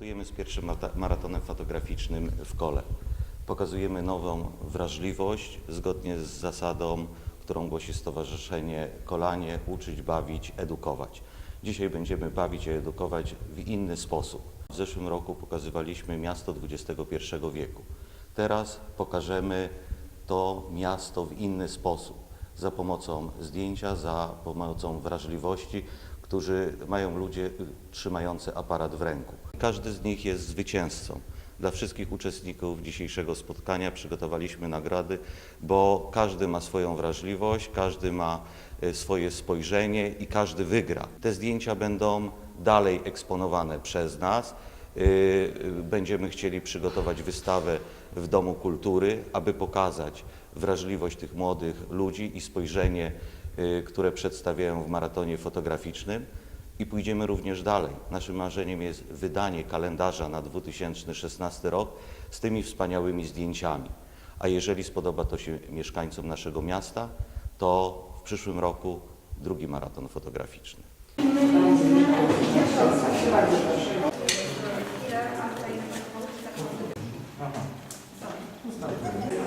Startujemy z pierwszym maratonem fotograficznym w Kole. Pokazujemy nową wrażliwość zgodnie z zasadą, którą głosi Stowarzyszenie Kolanie uczyć, bawić, edukować. Dzisiaj będziemy bawić i edukować w inny sposób. W zeszłym roku pokazywaliśmy miasto XXI wieku. Teraz pokażemy to miasto w inny sposób, za pomocą zdjęcia, za pomocą wrażliwości, którzy mają ludzie trzymający aparat w ręku. Każdy z nich jest zwycięzcą. Dla wszystkich uczestników dzisiejszego spotkania przygotowaliśmy nagrody, bo każdy ma swoją wrażliwość, każdy ma y, swoje spojrzenie i każdy wygra. Te zdjęcia będą dalej eksponowane przez nas. Y, Będziemy chcieli przygotować wystawę w Domu Kultury, aby pokazać wrażliwość tych młodych ludzi i spojrzenie, y, które przedstawiają w maratonie fotograficznym. I pójdziemy również dalej. Naszym marzeniem jest wydanie kalendarza na 2016 rok z tymi wspaniałymi zdjęciami. A jeżeli spodoba to się mieszkańcom naszego miasta, to w przyszłym roku drugi maraton fotograficzny. Tamam.